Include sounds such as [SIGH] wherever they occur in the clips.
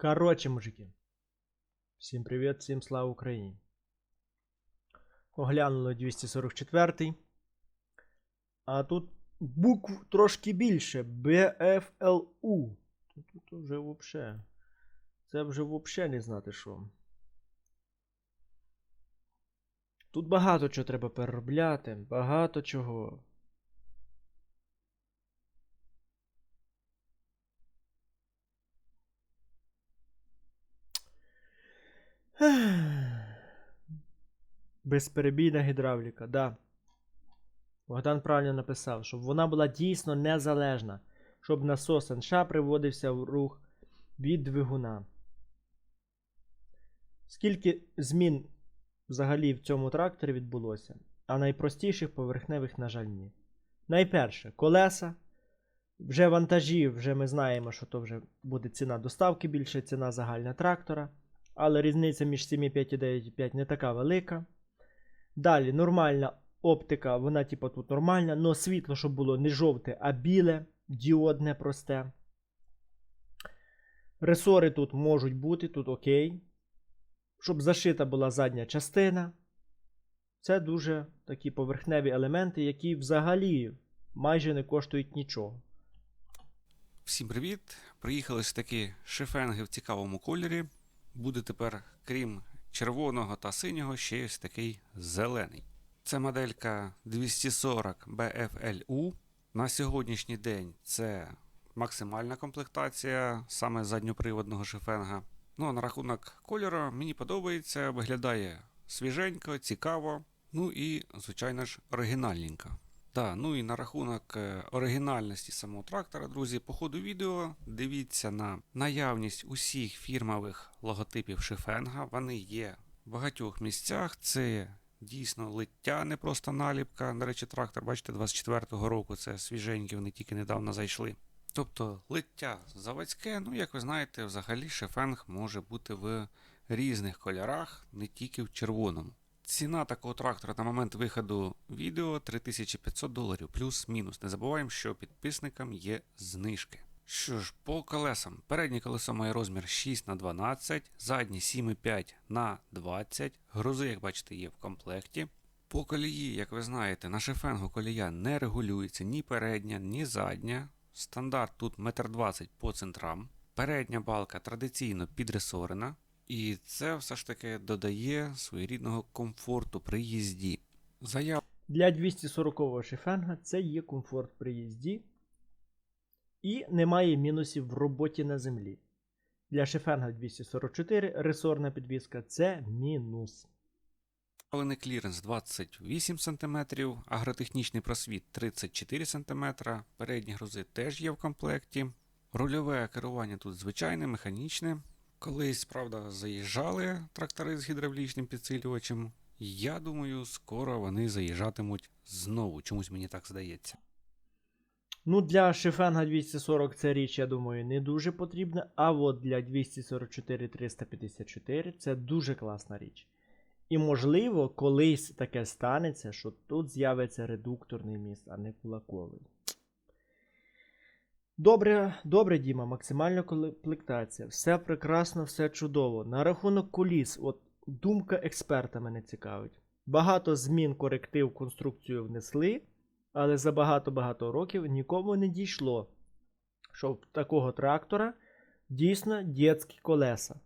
Короче, мужики. Всім привіт, всім слава Україні. Оглянули 244. А тут букв трошки більше. BFLU. Тут, вже вообще. Це вже вообще не знати що. Тут багато чого треба переробляти. Багато чого. [SIGHS] Безперебійна гідравліка, да. Богдан правильно написав, щоб вона була дійсно незалежна, щоб насос НШ приводився в рух від двигуна. Скільки змін взагалі в цьому тракторі відбулося, а найпростіших поверхневих, на жаль, ні. Найперше, колеса. Вже вантажі, вже ми знаємо, що то вже буде ціна доставки більше, ціна загальна трактора. Але різниця між 7,5 і 9,5 не така велика. Далі нормальна оптика, вона типу тут нормальна, але світло, щоб було не жовте, а біле, діодне просте. Ресори тут можуть бути, тут окей. Щоб зашита була задня частина. Це дуже такі поверхневі елементи, які взагалі майже не коштують нічого. Всім привіт! Приїхали ж таки шифенги в цікавому кольорі. Буде тепер, крім червоного та синього, ще ось такий зелений. Це моделька 240 BFLU. На сьогоднішній день це максимальна комплектація саме задньоприводного шифенга. Ну а на рахунок кольору мені подобається, виглядає свіженько, цікаво. Ну і, звичайно ж, оригінальненько. Да, ну і на рахунок е, оригінальності самого трактора, друзі, по ходу відео дивіться на наявність усіх фірмових логотипів Шифенга. Вони є в багатьох місцях. Це дійсно лиття, не просто наліпка. До речі, трактор, бачите, 24-го року це свіженькі, вони тільки недавно зайшли. Тобто лиття заводське, ну як ви знаєте, взагалі шифенг може бути в різних кольорах, не тільки в червоному. Ціна такого трактора на момент виходу відео 3500 доларів плюс-мінус. Не забуваємо, що підписникам є знижки. Що ж, по колесам. Переднє колесо має розмір 6 на 12, заднє 7,5 на 20. Грузи, як бачите, є в комплекті. По колії, як ви знаєте, на шифенгу колія не регулюється ні передня, ні задня. Стандарт тут 1,20 м по центрам. Передня балка традиційно підресорена. І це все ж таки додає своєрідного комфорту при їзді. Заяв Для 240-го шифенга це є комфорт при їзді і немає мінусів в роботі на землі. Для шифенга 244 ресорна підвіска це мінус. Заявлений кліренс 28 см, агротехнічний просвіт 34 см, передні грузи теж є в комплекті. Рульове керування тут звичайне, механічне. Колись, правда, заїжджали трактори з гідравлічним підсилювачем. Я думаю, скоро вони заїжджатимуть знову. Чомусь мені так здається. Ну, для шифенга 240 ця річ, я думаю, не дуже потрібна. А от для 244-354 це дуже класна річ. І можливо, колись таке станеться, що тут з'явиться редукторний міст, а не кулаковий. Добре, добре, Діма, максимальна комплектація. Все прекрасно, все чудово. На рахунок коліс, от думка експерта мене цікавить. Багато змін коректив конструкцію внесли, але за багато-багато років нікому не дійшло, що в такого трактора дійсно дітські колеса.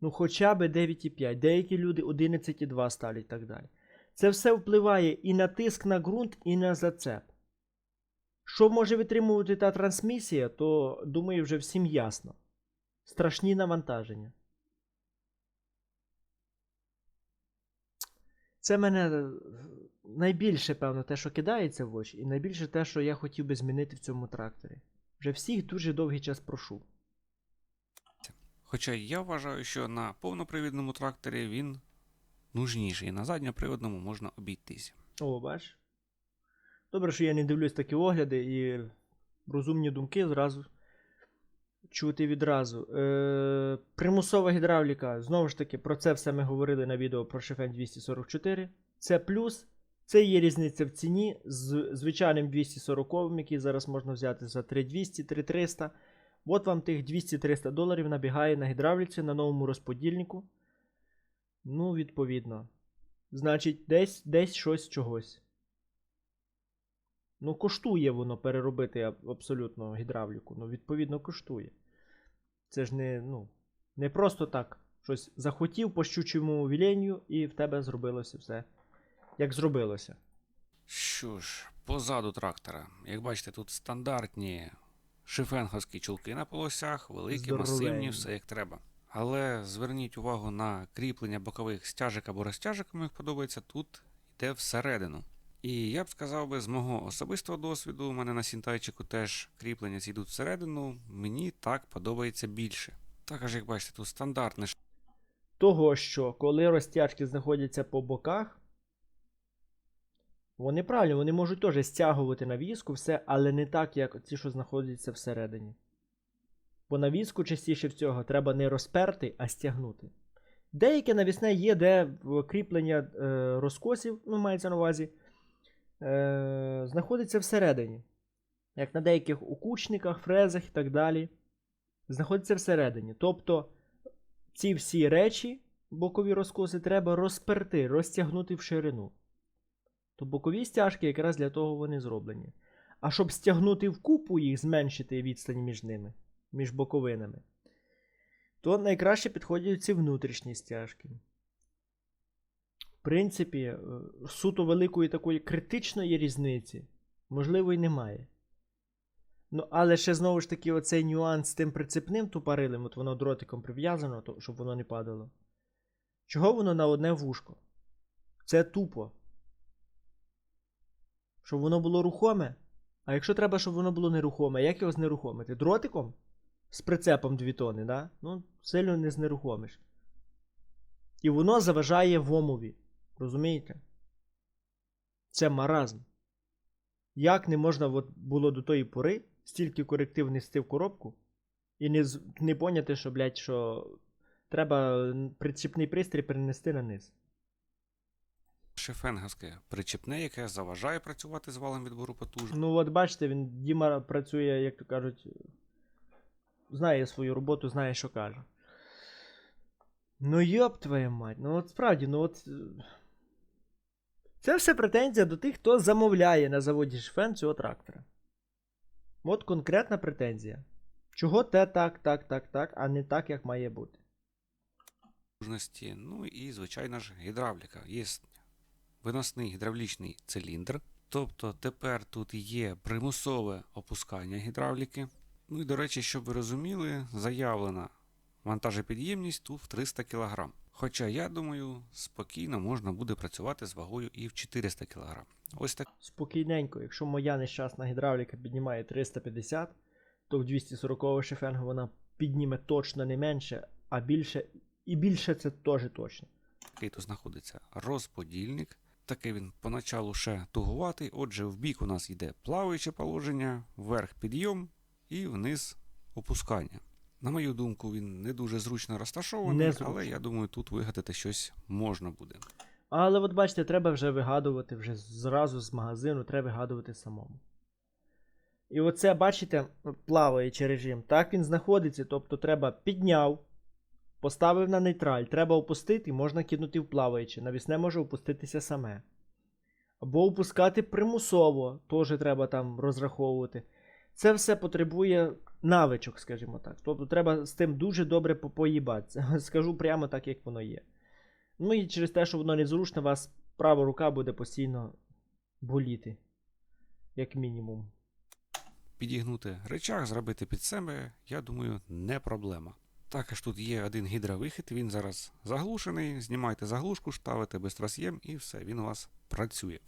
Ну, хоча б 9,5. Деякі люди 11,2 ставлять і так далі. Це все впливає і на тиск на ґрунт, і на зацеп. Що може витримувати та трансмісія, то думаю, вже всім ясно. Страшні навантаження. Це мене е, найбільше, певно, те, що кидається в очі, і найбільше те, що я хотів би змінити в цьому тракторі. Вже всіх дуже довгий час прошу. Хоча я вважаю, що на повнопривідному тракторі він нужніший, на задньоприводному можна обійтися. О, бач. Добре, що я не дивлюсь такі огляди і розумні думки зразу чути відразу. Е, примусова гідравліка. Знову ж таки, про це все ми говорили на відео про Шефен 244. Це плюс. Це є різниця в ціні з звичайним 240, який зараз можна взяти за 3200-3300. От вам тих 200-300 доларів набігає на гідравліці на новому розподільнику. Ну, відповідно. Значить, десь, десь щось чогось. Ну, коштує воно переробити абсолютно гідравліку. Ну, відповідно, коштує. Це ж не, ну, не просто так. Щось захотів по щучому віленню, і в тебе зробилося все, як зробилося. Що ж, позаду трактора, як бачите, тут стандартні шифенговські чулки на полосях, великі, масивні, все як треба. Але зверніть увагу на кріплення бокових стяжок або розтяжок, кому їх подобається, тут йде всередину. І я б сказав би, з мого особистого досвіду, у мене на сінтайчику теж кріплення ці йдуть всередину, мені так подобається більше. Також, як бачите, тут стандартне Того, що коли розтяжки знаходяться по боках, вони правильно, вони можуть теж стягувати на візку все, але не так, як ті, що знаходяться всередині. Бо на візку частіше всього треба не розперти, а стягнути. Деяке навісне є, де кріплення е, розкосів, ну, мається на увазі, е, знаходиться всередині. Як на деяких укучниках, фрезах і так далі. Знаходиться всередині. Тобто ці всі речі, бокові розкоси, треба розперти, розтягнути в ширину. То бокові стяжки якраз для того вони зроблені. А щоб стягнути в купу їх, зменшити відстань між ними, між боковинами, то найкраще підходять ці внутрішні стяжки. В принципі, е, суто великої такої критичної різниці, можливо, і немає. Ну, але ще знову ж таки, оцей нюанс з тим прицепним тупарилем, от воно дротиком прив'язано, то, щоб воно не падало. Чого воно на одне вушко? Це тупо. Щоб воно було рухоме. А якщо треба, щоб воно було нерухоме, як його знерухомити? Дротиком? З прицепом 2 тони, да? Ну, сильно не знерухомиш. І воно заважає вомові. Розумієте? Це маразм. Як не можна от було до тої пори стільки коректив нести в коробку і не, не поняти, що, блядь, що треба причіпний пристрій перенести на низ. шифенговське причепне, яке заважає працювати з валом відбору потужності. Ну, от бачите, він Діма працює, як то кажуть, знає свою роботу, знає, що каже. Ну, йоп твоя мать, ну от справді, ну от. Це все претензія до тих, хто замовляє на заводі Шфен цього трактора. От конкретна претензія. Чого те так, так, так, так, а не так, як має бути. Ну і, звичайно ж, гідравліка. Є виносний гідравлічний циліндр. Тобто тепер тут є примусове опускання гідравліки. Ну і, до речі, щоб ви розуміли, заявлена вантажопідємність тут в 300 кг. Хоча, я думаю, спокійно можна буде працювати з вагою і в 400 кг. Ось так. Спокійненько, якщо моя нещасна гідравліка піднімає 350, то в 240 шифенгу вона підніме точно не менше, а більше, і більше це теж точно. Такий тут знаходиться розподільник. Такий він поначалу ще тугуватий. Отже, в бік у нас йде плаваюче положення, вверх підйом і вниз опускання. На мою думку, він не дуже зручно розташований, Незручно. але я думаю, тут вигадати щось можна буде. Але от бачите, треба вже вигадувати вже зразу з магазину, треба вигадувати самому. І оце, бачите, плаваючий режим. Так він знаходиться, тобто треба підняв, поставив на нейтраль, треба опустити, можна кинути в плаваюче. Навісне може опуститися саме. Або опускати примусово, теж треба там розраховувати. Це все потребує навичок, скажімо так. Тобто треба з тим дуже добре по- поїбатися. [LAUGHS] Скажу прямо так, як воно є. Ну і через те, що воно незручно, у вас права рука буде постійно боліти. Як мінімум. Підігнути речах, зробити під себе, я думаю, не проблема. Також тут є один гідровихід, він зараз заглушений. Знімайте заглушку, ставите безтрас'єм і все, він у вас працює.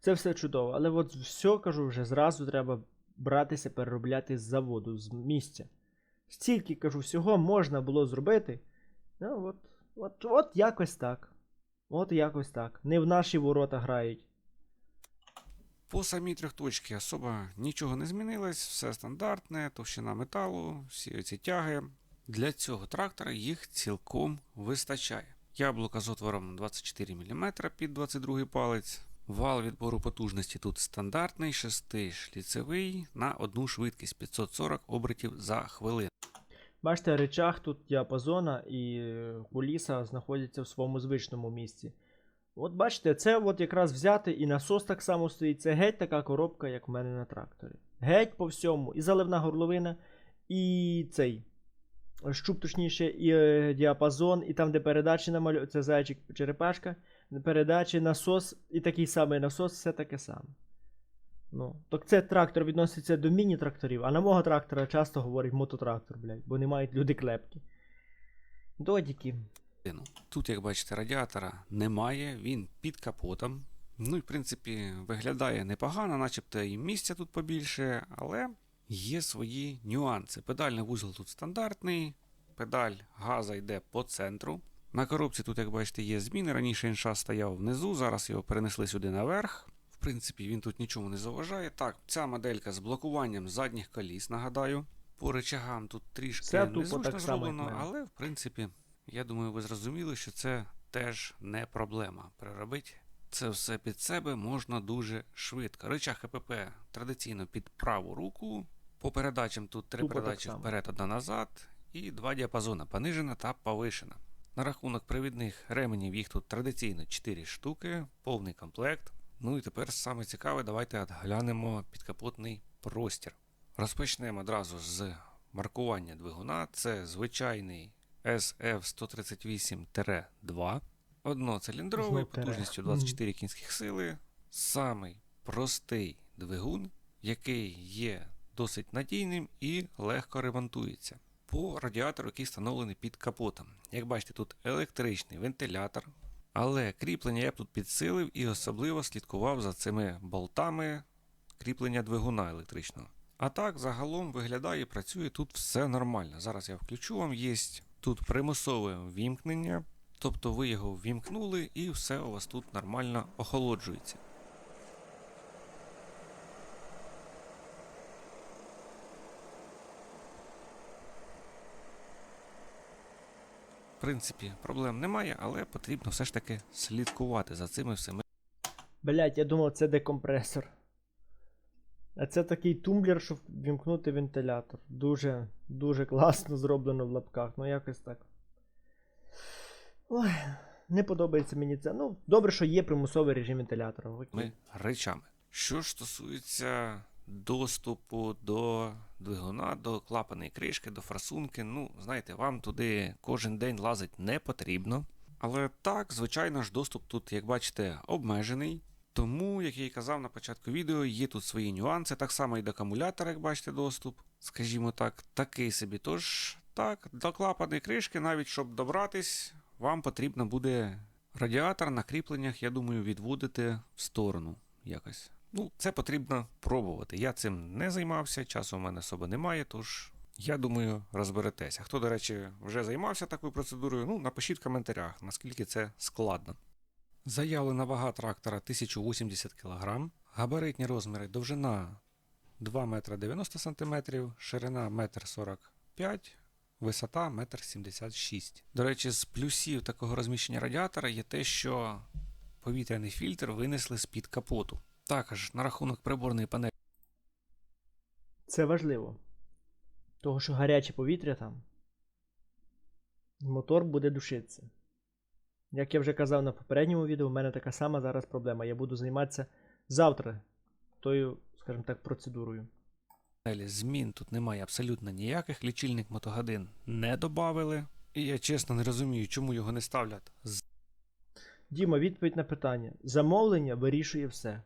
Це все чудово. Але от все кажу, вже зразу треба братися, переробляти з заводу, з місця. Стільки кажу, всього можна було зробити. Ну, от, от, от якось так. От якось так. Не в наші ворота грають. По самій трьохточці особо нічого не змінилось, все стандартне, товщина металу, всі ці тяги. Для цього трактора їх цілком вистачає. Яблука з отвором 24 мм під 22 палець, Вал відбору потужності тут стандартний, 6-шліцевий на одну швидкість 540 обертів за хвилину. Бачите, речах тут діапазона і куліса знаходяться в своєму звичному місці. От бачите, це от якраз взяти і насос так само стоїть. Це геть така коробка, як в мене на тракторі. Геть по всьому. І заливна горловина, і цей щуп, точніше, і е, діапазон, і там, де передачі намалю... це зайчик черепашка, передачі, насос і такий самий насос, все таке саме. Ну, так це трактор відноситься до міні-тракторів, а на мого трактора часто говорять мототрактор, блядь, бо не мають люди клепки. Додіки. Тут, як бачите, радіатора немає, він під капотом. Ну і в принципі виглядає непогано, начебто і місця тут побільше, але є свої нюанси. Педальний вузол тут стандартний, педаль газа йде по центру. На коробці тут, як бачите, є зміни. Раніше інша стояв внизу, зараз його перенесли сюди наверх. В принципі, він тут нічому не заважає. Так, ця моделька з блокуванням задніх коліс, нагадаю. По речагам тут трішки незручно зроблено, але в принципі, я думаю, ви зрозуміли, що це теж не проблема. Переробити це все під себе можна дуже швидко. Рычаг ХПП традиційно під праву руку. По передачам тут три Тупо передачі вперед, одна назад, і два діапазони понижена та повишена. На рахунок привідних ременів їх тут традиційно 4 штуки, повний комплект. Ну і тепер саме цікаве, давайте глянемо підкапотний простір. Розпочнемо одразу з маркування двигуна. Це звичайний SF-138-2. Одноциліндровий, потужністю 24 кінських сили. Самий простий двигун, який є досить надійним і легко ремонтується. По радіатору, який встановлений під капотом. Як бачите, тут електричний вентилятор, але кріплення я б тут підсилив і особливо слідкував за цими болтами кріплення двигуна електричного. А так, загалом виглядає і працює тут все нормально. Зараз я включу вам, є тут примусове вімкнення, тобто ви його ввімкнули і все у вас тут нормально охолоджується. В принципі, проблем немає, але потрібно все ж таки слідкувати за цими всіми Блять, я думав, це декомпресор. А це такий тумблер, щоб вімкнути вентилятор. Дуже, дуже класно зроблено в лапках. Ну якось так. Ой, не подобається мені це. Ну, добре, що є примусовий режим вентилятора. Окей. ми речами. Що ж стосується доступу до двигуна, до клапаної кришки, до форсунки, ну, знаєте, вам туди кожен день лазить не потрібно. Але так, звичайно ж, доступ тут, як бачите, обмежений. Тому, як я і казав на початку відео, є тут свої нюанси. Так само і до акумулятора, як бачите, доступ. Скажімо так, такий собі. Тож, так, до клапаної кришки, навіть щоб добратись, вам потрібно буде радіатор на кріпленнях, я думаю, відводити в сторону якось. Ну, це потрібно пробувати. Я цим не займався, часу в мене особи немає, тож я думаю, розберетеся. Хто, до речі, вже займався такою процедурою, ну, напишіть в коментарях, наскільки це складно. Заявлена вага трактора 1080 кг, габаритні розміри довжина 2 метра 90 см, ширина 1,45 м, висота 1,76 м. До речі, з плюсів такого розміщення радіатора є те, що повітряний фільтр винесли з-під капоту. Також на рахунок приборної панелі Це важливо. Того, що гаряче повітря там. Мотор буде душитися. Як я вже казав на попередньому відео, у мене така сама зараз проблема. Я буду займатися завтра тою, скажімо так, процедурою. змін тут немає абсолютно ніяких. Лічильник мотогодин не додавили. І я чесно не розумію, чому його не ставлять Діма, відповідь на питання. Замовлення вирішує все.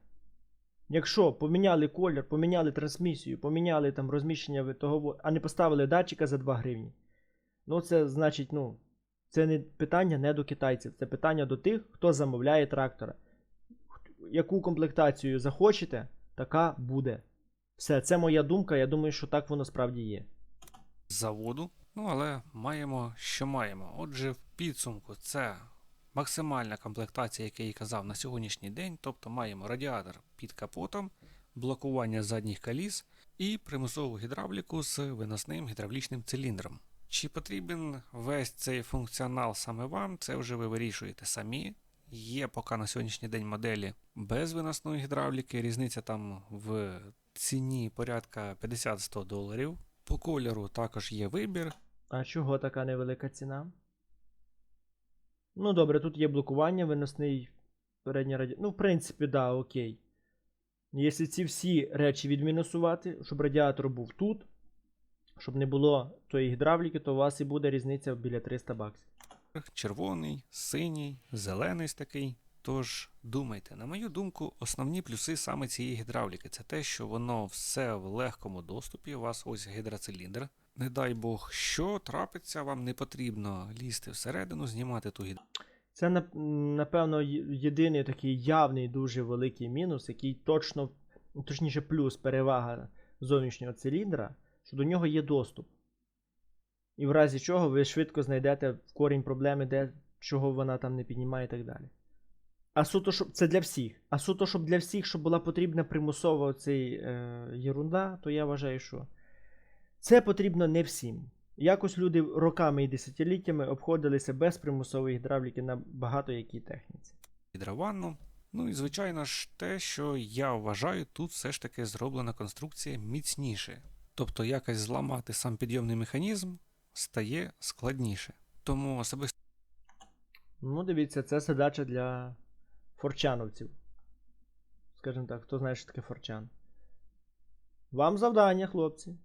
Якщо поміняли колір, поміняли трансмісію, поміняли там розміщення того, а не поставили датчика за 2 гривні. Ну, це значить, ну, це не питання не до китайців, це питання до тих, хто замовляє трактора. Яку комплектацію захочете, така буде. Все, це моя думка, я думаю, що так воно справді є. заводу. Ну, але маємо, що маємо. Отже, в підсумку це максимальна комплектація, як я і казав, на сьогоднішній день. Тобто маємо радіатор під капотом, блокування задніх коліс і примусову гідравліку з виносним гідравлічним циліндром. Чи потрібен весь цей функціонал саме вам, це вже ви вирішуєте самі. Є поки на сьогоднішній день моделі без виносної гідравліки. Різниця там в ціні порядка 50-100 доларів. По кольору також є вибір. А чого така невелика ціна? Ну, добре, тут є блокування, виносний передній раді... Ну, в принципі, да, окей. Якщо ці всі речі відмінусувати, щоб радіатор був тут, щоб не було тої гідравліки, то у вас і буде різниця біля 300 баксів. червоний, синій, зелений такий. Тож думайте, на мою думку, основні плюси саме цієї гідравліки це те, що воно все в легкому доступі. У вас ось гідроциліндр. Не дай Бог, що трапиться, вам не потрібно лізти всередину, знімати ту гідравліку. Це, напевно, єдиний такий явний дуже великий мінус, який точно, точніше, плюс перевага зовнішнього циліндра, що до нього є доступ. І в разі чого ви швидко знайдете корінь проблеми, де чого вона там не піднімає і так далі. А суто, щоб це для всіх. А суто, щоб для всіх, щоб була потрібна примусова цей е, єрунда, то я вважаю, що це потрібно не всім. Якось люди роками і десятиліттями обходилися без примусової гідравліки на багато якій техніці. гідрованну. Ну і звичайно ж те, що я вважаю, тут все ж таки зроблена конструкція міцніше. Тобто якось зламати сам підйомний механізм стає складніше. Тому особисто Ну, дивіться, це задача для форчановців. Скажімо так, хто знає, що таке форчан. Вам завдання, хлопці.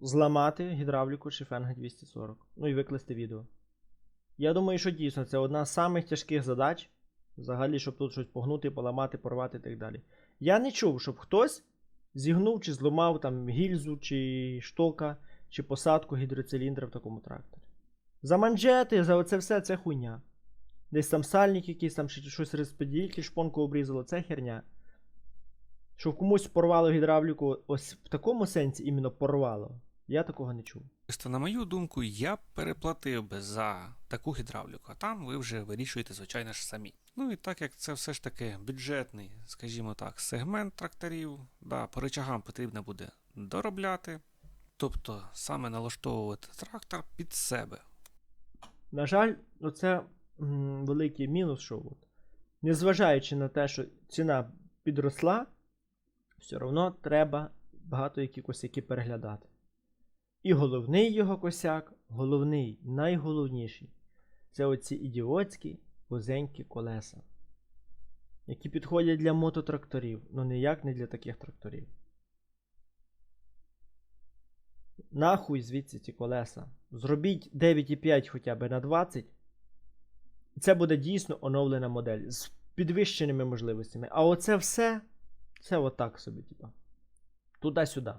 Зламати гідравліку Шифенга 240. Ну і викласти відео. Я думаю, що дійсно це одна з самих тяжких задач. Взагалі, щоб тут щось погнути, поламати, порвати і так далі. Я не чув, щоб хтось зігнув чи зламав там гільзу, чи штока, чи посадку гідроциліндра в такому тракторі. За манжети, за оце все це хуйня. Десь там сальник якийсь, там ще щось розподільки, шпонку обрізало, це херня. Що комусь порвало гідравліку, ось в такому сенсі іменно порвало. Я такого не чув. на мою думку, я б переплатив би за таку гідравліку, а там ви вже вирішуєте, звичайно ж, самі. Ну і так як це все ж таки бюджетний, скажімо так, сегмент тракторів, да, по речагам потрібно буде доробляти. Тобто саме налаштовувати трактор під себе. На жаль, оце великий мінус, що от, незважаючи на те, що ціна підросла, все одно треба багато які косяки переглядати. І головний його косяк, головний, найголовніший, це оці ідіотські вузенькі колеса, які підходять для мототракторів, ну ніяк не для таких тракторів. Нахуй звідси ці колеса. Зробіть 9,5 хоча б на 20. І це буде дійсно оновлена модель з підвищеними можливостями. А оце все, це отак собі, типа. Туди-сюди.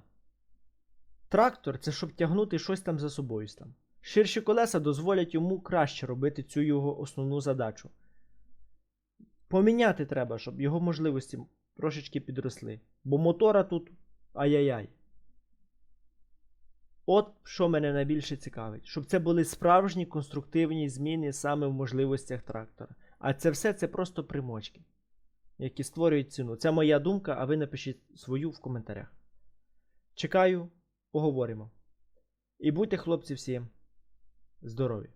Трактор це щоб тягнути щось там за собою. Там. Ширші колеса дозволять йому краще робити цю його основну задачу. Поміняти треба, щоб його можливості трошечки підросли. Бо мотора тут ай-яй-яй. От що мене найбільше цікавить, щоб це були справжні конструктивні зміни саме в можливостях трактора. А це все це просто примочки, які створюють ціну. Це моя думка, а ви напишіть свою в коментарях. Чекаю, поговоримо. І будьте, хлопці, всі здорові!